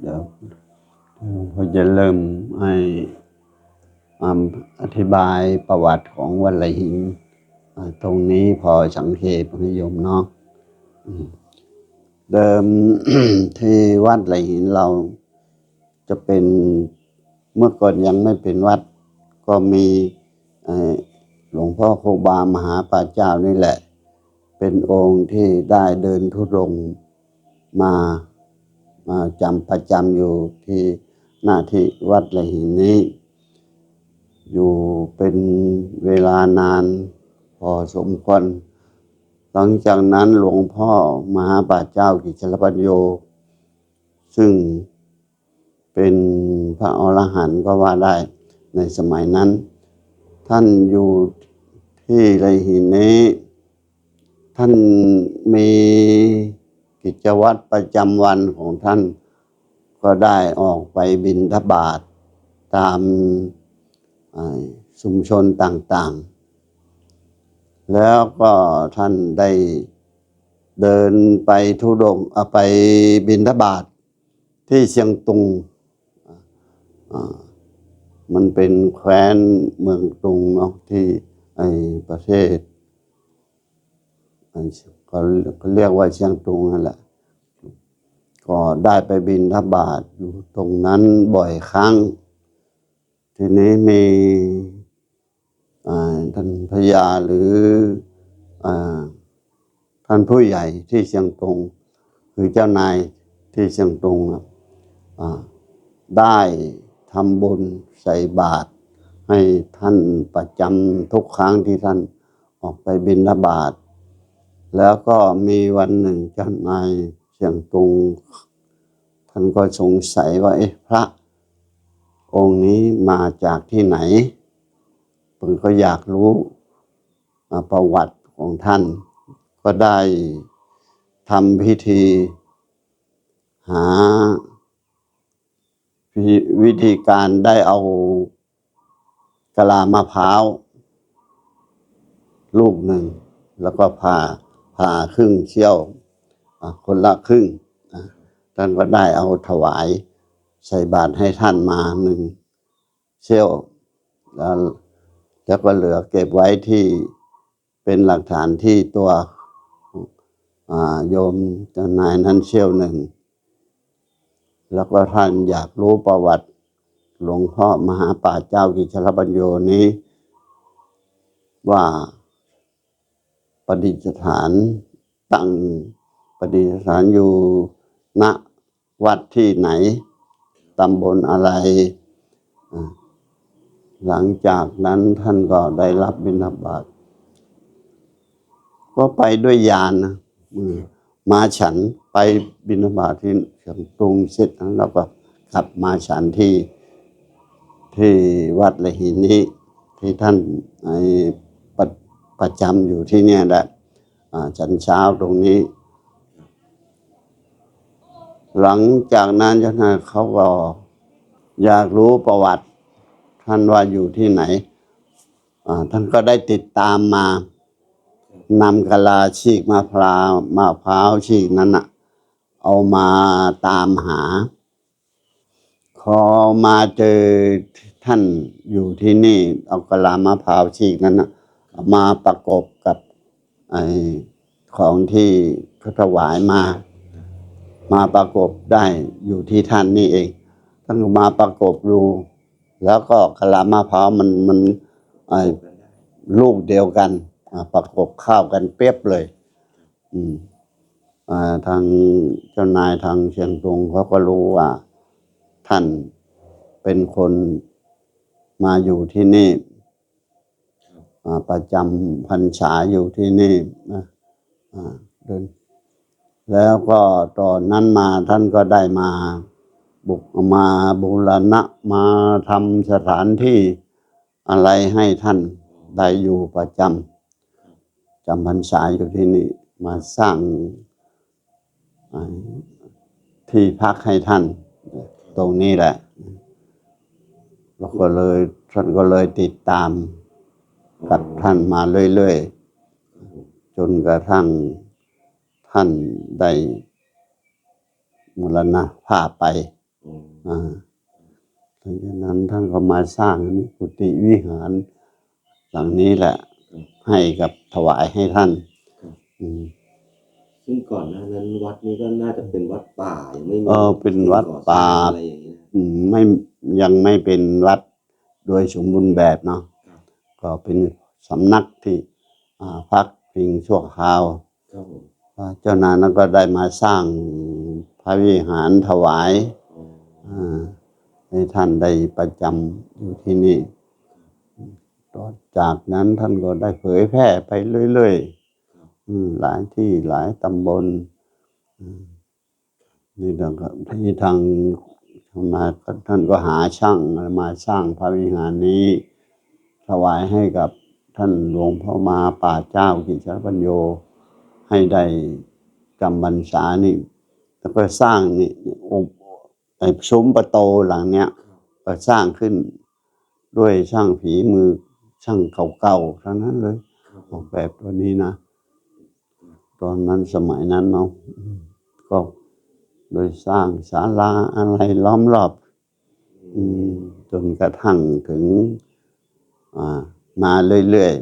เดี๋ยวพอจะเริ่มให้อธิบายประวัติของวัดไหลหิน ตรงนี้พอสังเกตนิยมเนาะเดิมที่วัดไหลหินเราจะเป็นเมื่อก่อนยังไม่เป็นวัด ก็มีหลวงพ่อโคบามหาป่าเจ้านี่แหละ เป็นองค์ที่ได้เดินทุรงมา มาจำประจำอยู่ที่หน้าที่วัดไหลหินนี้ อยู่เป็นเวลานานพอสมควรหลังจากนั้นหลวงพ่อมหาป่าเจ้ากิจลปัญโย ซึ่งเป็นพระอรหันต์ก็ว่าได้ในสมัยนั้น ท่านอยู่ที่ไรหินนี้ ท่านมี กิจวัตรประจำวันของท่าน ก็ได้ออกไปบินทบาทตามชุมชนต่างๆ แล้วก็ท่านได้เดินไปทุดงค์เอ่อไปบินทบาทที่เชียงตุง มันเป็นแคว้นเมืองตุงเนาะที่ไอประเทศ ก็ก็เรียกว่าเชียงตุงนั่นแหละ ก็ได้ไปบินทบาทอยู่ตรงนั้นบ่อยครั้ง ทีนี้มีท่านพญาหรืออท่านผู้ใหญ่ที่เชียงตุงคือเจ้านายที่เชียงตุงได้ทำบุญใส่บาตรให้ท่านประจำทุกครั้งที่ท่านออกไปบินทบาท แล้วก็มีวันหนึ่งเจ้านายเชียงตุง ท่านก็สงสัยว่าเอ๊ะพระ องค์นี้มาจากที่ไหนผมก็อยากรู้ประวัติของท่าน ก็ได้ทำพิธี หาวิวิธีการได้เอากะลามะพร้าว ลูกหนึ่ง แล้วก็ผ่า ผ่าครึ่งเชี่ยวคนละครึ่งท่านก็ได้เอาถวายใส่บาตรให้ท่านมาหนึ่งเชี่ยวแล้วแล้วก็เหลือเก็บไว้ที่เป็นหลักฐานที่ตัวโยมเจ้านายนั้นเชี่ยวหนึ่ง แล้วก็ท่านอยากรู้ประวัติหลวงพ่อมหาป่าเจ้ากิจรปัญโยนี้ว่า ประดิษฐานตั้งประดิษฐานอยู่ณวัดที่ไหนตำบลอะไร หลังจากนั้นท่านก็ได้รับบิณฑบาตก็ไปด้วยยานนะมาฉันไปบิณฑบาตที่เชียงตุงเสร็จแล้วก็ขับมาฉันที่ที่วัดละหินนี้ ที่ท่านไอ ประจำอยู่ที่เนี่ยแหละฉันเช้าตรงนี้ หลังจากนั้นเจ้านายเขาก็อยากรู้ประวัติ ท่านว่าอยู่ที่ไหนท่านก็ได้ติดตามมานำกะลาฉีกมะพร้าวมะพร้าวฉีกนั้นอะเอามาตามหา พอมาเจอท่านอยู่ที่นี่ เอากะลามะพร้าวฉีกนั้นนะ มาประกบกับไอของที่เขาถวายมา มาประกบได้อยู่ที่ท่านนี่เองท่านมาประกบดูแล้วก็กะลามะพร้าวมันมันไอลูกเดียวกันประกบข้าวกันเปียบเลย อืมทางเจ้านายทางเชียงตุงเขาก็รู้ว่า ท่านเป็นคนมาอยู่ที่นี่ ประจำพรรษาอยู่ที่นี่นะเดินแล้วก็ตอนนั้นมาท่านก็ได้มาบุกมาบูรณะมาทำสถานที่อะไรให้ท่านได้อยู่ประจำจำพรรษาอยู่ที่นี่มาสร้างที่พักให้ท่าน ตรงนี้แหละแล้วก็เลยท่านก็เลยติดตาม กับท่านมาเรื่อยๆ จนกระทั่งท่านได้มรณภาพไปอืมอ่าหลังจากนั้นท่านก็มาสร้างอันนี้กุฏิวิหาร หลังนี้แหละ ให้กับถวายให้ท่าน อืมซึ่งก่อนหน้านั้นวัดนี้ก็น่าจะเป็นวัดป่ายังไม่มีเออเป็นวัดป่าอะไรอย่างเงี้ยอืมไม่ยังไม่เป็นวัดโดยสมบูรณ์แบบเนาะครับ ก็เป็นสำนักที่อ่าพักพิงชั่วคราวครับผมเจ้านายนั้นก็ได้มาสร้างพระวิหารถวายอ๋ออ่าให้ท่านได้ประจำอยู่ที่นี่ต่อจากนั้นท่านก็ได้เผยแพร่ไปเรื่อยๆอืมหลายที่หลายตำบลอืมนี่ดังกับที่ทางทางมาก็ท่านก็หาช่างมาสร้างพระวิหารนี้ ถวายให้กับท่านหลวงพ่อมาป่าเจ้ากิจจปัญโย ให้ได้จำบรรษานี่แล้วก็สร้างนี่องค์ไอ้ซุ้มประตูหลังเนี้ยก็สร้างขึ้นด้วยช่างฝีมือช่างเก่าๆทั้งนั้นเลยออกแบบตัวนี้นะ ตอนนั้นสมัยนั้นเนาะก็โดยสร้างศาลาอะไรล้อมรอบอจนกระทั่งถึง มาเรื่อย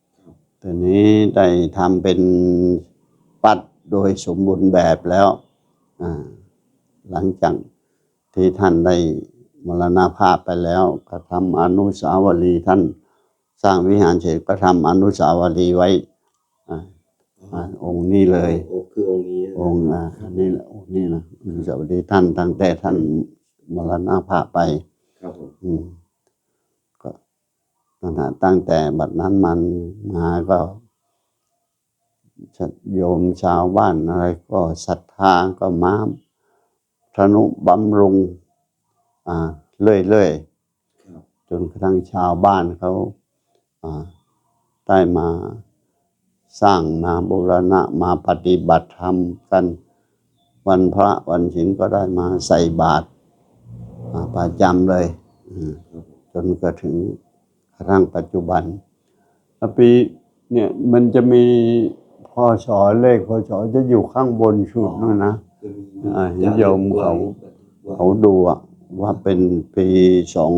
ๆตัวนี้ได้ทำเป็นปัดโดยสมบูรณ์แบบแล้วอ่าหลังจากที่ท่านได้มรณภาพไปแล้วก็ทำอนุสาวรีย์ท่านสร้างวิหารเสร็จก็ทำอนุสาวรีย์ไว้อ่าอ่าองค์นี้เลยโอ้คือองค์นี้นะองค์อ่าอันนี้แหละองค์นี้นะอนุสาวรีย์ท่านตั้งแต่ท่านมรณภาพไป ครับผมอืมก็ ตั้งแต่ตั้งแต่บัดนั้นมันมาก็โยมชาวบ้านอะไรก็ศรัทธาก็มาทนุบำรุง อ่าเรื่อยครับๆจนกระทั่งชาวบ้านเขาอ่าได้มาสร้างมาบูรณะมาปฏิบัติธรรมกัน วันพระวันศีลก็ได้มาใส่บาตรอ่าประจำเลยอืมครับผมจนกระถึงก ระทั่งปัจจุบันแล้วปีเนี่ยมันจะมีพอสอเลขพอสอจะอยู่ข้างบนชุดนู่นนะคืออ่าเห็นโยมเขาเขาเขาดูอะว่าเป็นปีสอง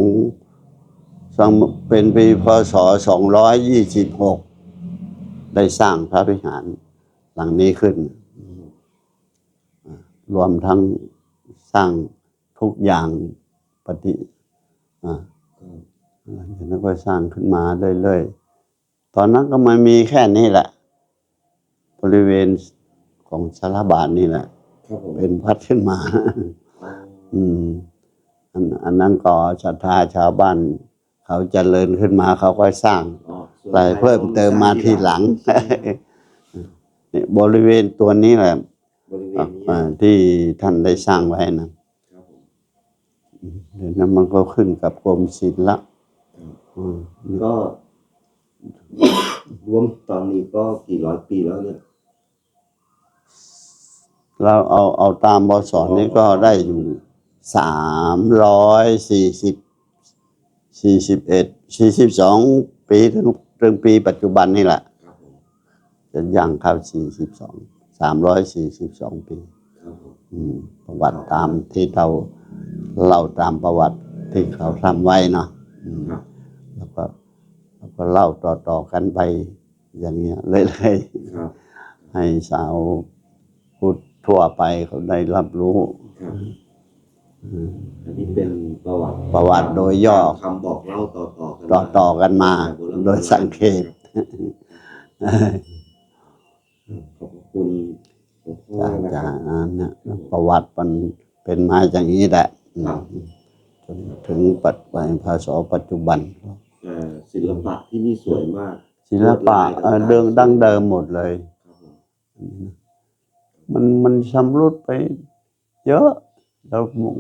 สองเป็นปีพศสองร้อยยี่สิบหกได้สร้างพระวิหารหลังนี้ขึ้น รวมทั้งสร้างทุกอย่างปฏิอ่าหลัง จากนั้นก็สร้างขึ้นมาเรื่อยๆ ตอนนั้นก็มันมีแค่นี้แหละ บริเวณของสารบาทนี่แหละครับผมเป็นพัดขึ้นมาอ๋ออืมอันอันนั้นก็ศรัทธาชาวบ้าน เขาเจริญขึ้นมาเขาก็สร้างอ๋อส่วนอะไรเพิ่มเติมมาทีหลังนี่บริเวณตัวนี้แหละบริเวณนี้อ่าที่ท่านได้สร้างไว้นะครับผมเดี๋ยวนั้นมันก็ขึ้นกับกรมศิลป์ละครับ อืมก็รวมตอนนี้ก็กี่ร้อยปีแล้วเนี่ย เราเอาเอาตามบสอนนี้ก็ได้อยู่สามร้อยสี่สิบสี่สิบเอ็ดสี่สิบสองปีถึงถึงปีปัจจุบันนี่แหละครับผมจะย่างเข้าสี่สิบสองสามร้อยสี่สิบสองปี ครับผมอืม ประวัติตามที่เราเล่าตามประวัติที่เขาทำไว้เนาะอืม ครับ แล้วก็แล้วก็เล่าต่อๆกันไป อย่างเงี้ยเรื่อยๆครับให้สาวพุทธทั่วไปเขาได้รับรู้ครับอันนี้เป็นประวัติประวัติโดยย่อคำบอกเล่าต่อต่อๆกันต่อต่อกันมาโบราณโดยสังเขปขอบคุณหลวงพ่อจากนะคจารับกนั้นนะประวัติมันเป็นมาอย่างนี้แหละครับจนถึงปัจจุบันพศปัจจุบันเอ่อ ศิลปะที่นี่สวยมากศิลปะเอ่อเดิมดั้งเดิมหมดเลย ครับผมมันมันชำรุดไป เยอะ เรา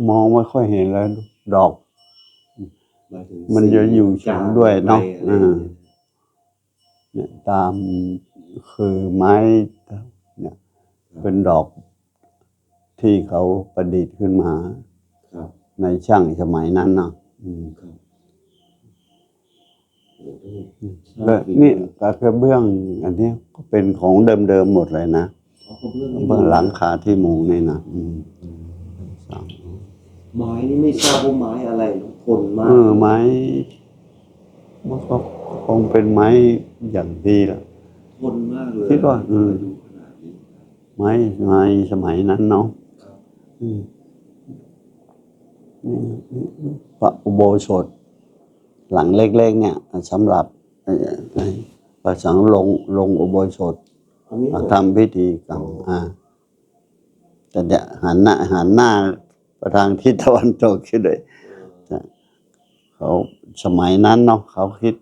มองไม่ค่อยเห็นเลยดอก หายถึงมันจะอยู่สูงด้วยเนาะ อะไรอย่างเงี้ยเนี่ยตามคือไม้เนี่ยเป็นดอกที่เขาประดิษฐ์ขึ้นมา ครับในช่างสมัยนั้นเนาะอืมครับโอ้โห แล้วนี่กระเบื้องอันเนี้ยก็เป็นของเดิมๆหมดเลยนะเอากระเบื้องเบื้องหลังคาที่มุงนี่นะอืมอืมไม้นี่ไม่ทราบว่าไม้อะไรนะทนมากเออไม้มันก็คงเป็นไม้อย่างดีละทนมากเลยคิดว่าอืมดูขนาดนี้ไม้ไม้สมัยนั้นเนาะครับอืมนี่นี่พระอุโบสถ หลังเล็กๆเนี่ยสำหรับเอ่อให้พระสังฆ์ลงลงอุโบสถอันนี้มาทำพิธีกรรมอ่าแต่เนี่ยหันหน้าหันหน้าไปทางทิศตะวันตกขึ้นเลยเขาสมัยนั้นเนาะเขาคิด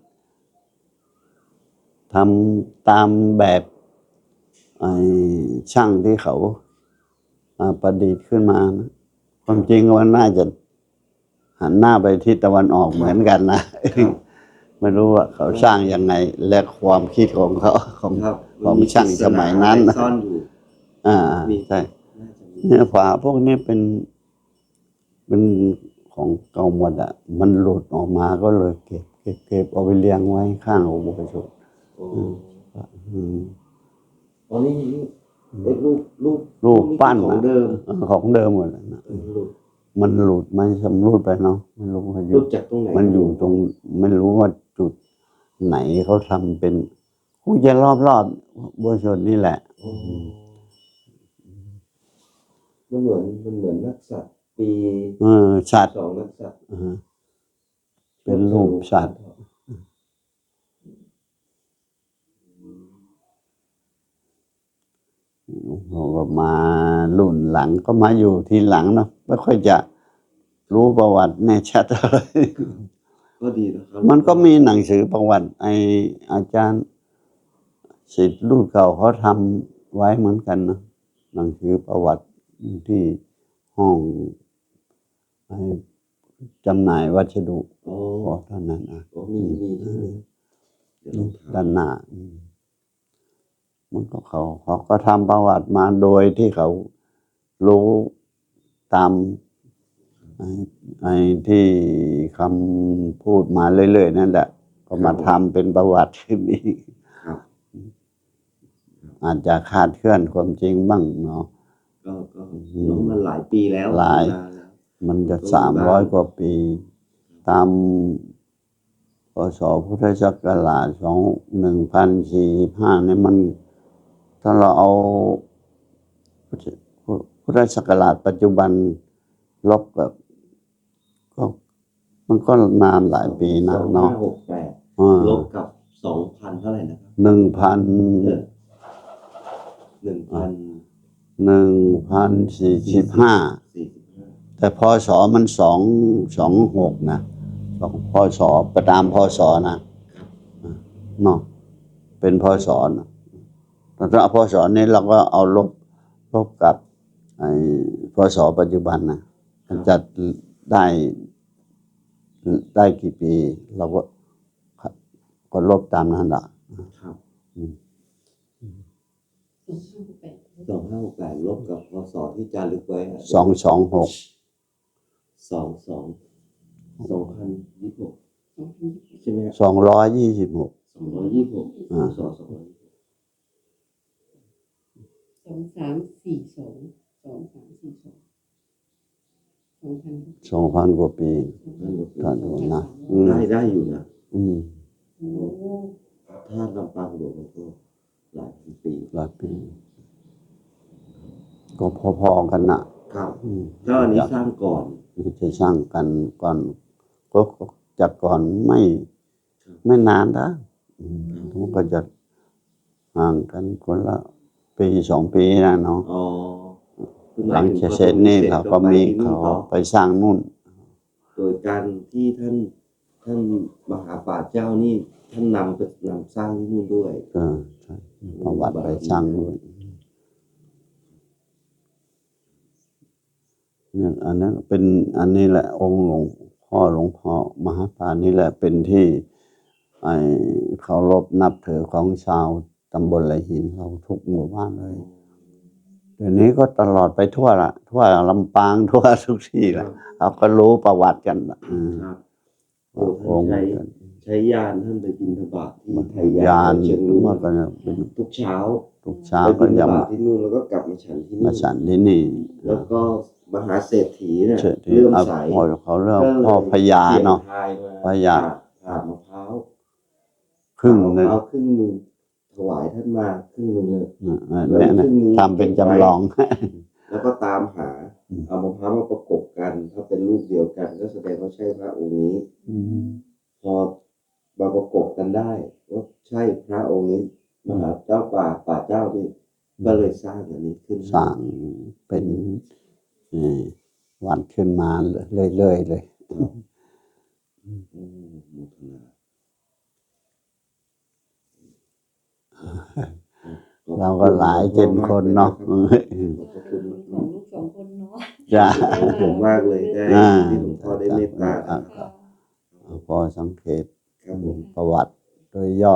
ทำตามแบบไอ้ช่างที่เขาอ่าประดิษฐ์ขึ้นมานะความจริงมันน่าจะ หันหน้าไปทิศตะวันออกเหมือนกันนะไม่รู้ว่าเขาสร้างยังไง และความคิดของเขาของครับของช่างสมัยนั้นมีปริศาอะไรซ่อนอยู่อ่ามีใช่น่าจะมีเนี่ยฝาพวกนี้เป็นเป็นของเก่าหมดอะ มันหลุดออกมาก็เลยเก็บเก็บเก็บเอาไปเลี้ยงไว้ข้างอุโบสถโอ้อืมตอนนี้เอ้ยรูปรูปรูปปั้นของนะเดิมของเดิมหมดอะนะเออรูป มันหลุดมันสำรุดไปเนาะไม่รู้ว่าอรูยู่ปจากตรงไหนมันอยู่ตรงไม่รู้ว่าจุดไหนเขาทำเป็นคงจะรอบรอบๆอุโบสถนี่แหละโอ้มันเหมือนมันเหมือนนักสัตว์ปีเออสัตว์สองนักสัตว์อ่าเป็นรูปสัตว์ผมก็มารุ่นหลังก็มาอยู่ทีหลังเนาะ ไม่ค่อยจะรู้ประวัติแน่ชัดอะไรก็ดีนะครับมันก็มีหนังสือประวัติไออาจารย์สิทธิ์รุ่นเก่าเขาทำไว้เหมือนกันนะหนังสือประวัติที่ห้องไอจำหน่ายวัสดุอ๋อขอเท่านั้นอะอ๋อมีมีใช่ไหมเดี๋ยวลองถามด้านหน้าอืมมันก็เขาเขาก็ทำประวัติมาโดยที่เขารู้ ตามไอ้ไอ้ที่คำพูดมาเรื่อยๆนั่นแหละ ก็มาทำเป็นประวัติขึ้นอีกครับอาจจะคาดเคลื่อนความจริงบ้างเนาะก็ก็อืมน้องมันหลายปีแล้วหลายนานแล้วมันจะรู้สามบ้างร้อยกว่าปี ตามพศพุทธศักราชสองหนึ่งพันสี่ห้าเนี่ยมัน ถ้าเราเอา พุทธพุทธศักราชปัจจุบันลบกับก็มันก็นานหลายปีนะสองห้าเนาะหกแปดอ่าลบกับสองพันเท่าไหร่นะครับหนึ่งพันหนึ่งพันหนึ่งพันสี่สิบห้าสี่สิบห้าแต่พศมันสองสองหกนะสองพศประตามพศนะเนาะเป็นพศนะแต่ถ้าพศนี้เราก็เอาลบลบกับ ไอ้พศปัจจุบันนะมันจะได้ได้กี่ปี เราก็ก็ลบตามนั้นแหละครับอืมสองห้าหกแปดลบกับพศที่จารึกไว้ะสองสองหกสองสองสองพันยี่สิบหกใช่ไหมครับสองร้อยยี่สิบหกสองร้อยยี่สิบหกอ่าพศสองร้อยยี่สิบหกสองสามสี่สอง สองสามสี่สองสองพันสองพันกว่าปีนั่นก็คือท่านดูนะอืมได้ได้อยู่นะอืมโอ้ถ้าลำปางหลวงมันก็หลายพันปีหลายปี ก็พอๆกันนะครับอืมก็อันนี้สร้างก่อนจะสร้างกันก่อน ก็จากก่อนไม่ครับไม่นานนะอืมมันก็จะห่างกันคนละปีสองปีนะเนาะอ๋อคือ หลังถึจากเสร็จนี่เขาก็มีไปนู่นเขาต่อไปสร้างนู่น โดยการที่ท่านท่านมหาป่าชญ์เจ้านี่ท่านนำไปนำสร้างที่นู่นด้วยเออใช่ประวัติไปสร้างด้วยเนี่ยอันนั้นเป็นอันนี้แหละ องค์หลวงพ่อหลวงพ่อมหาปานนี่แหละเป็นที่ไอเคารพนับถือของชาวตำบลไหลหินเราทุกหมู่บ้านเลย เดี๋ยวนี้ก็ตลอดไปทั่วละทั่วลำปางทั่วทุกที่ละเขาก็รู้ประวัติกันละอืมครับโอ้ท่าอนงค์ใช้กันใช้ยานท่านไปบินทบาทที่ไทยยานเชียงรุ้งเมื่อกันเป็นทุกเช้า ทุกเช้าไปก็บินทจะบามาทที่นู่นแล้วก็กลับมาฉันที่นี่มาฉันที่นี่ แล้วก็มหาเศรษฐีเนี่ยเฉยที่เลื่อมเอาใสเขาเรื่องพ่อพญาเนาะสี่ยงทายมาพญาผ่ามะพร้าวครึ่งหนึ่งเอาครึ่งหนึ่งถ วายท่านมาครึ่งหนึ่งเลยเนี่ยนะทำเป็นจำลอง แล้วก็ตามหาอืมเอามะพร้าวมาประกบกัน ถ้าเป็นรูปเดียวกัน ก็แสดงว่าใช่พระองค์นี้พอมาประกบกันได้ว่าใช่พระองค์นี้มหาเจ้าป่าป่าเจ้านี่ก็เลยสร้างอันนี้ขึ้นสร้างเป็นเอ่อวันขึ้นมาเรื่อยๆเลย อืมโมทนา เราก็หลายเจ็ดคนเนาะขอบพระคุณของลูกสองคนเนาะจ้าขอบคุณมากเลยได้อ่าที่หลวงพ่อได้เมตตาอ่าค่ะพอสังเกตครับผมประวัติโดยย่อ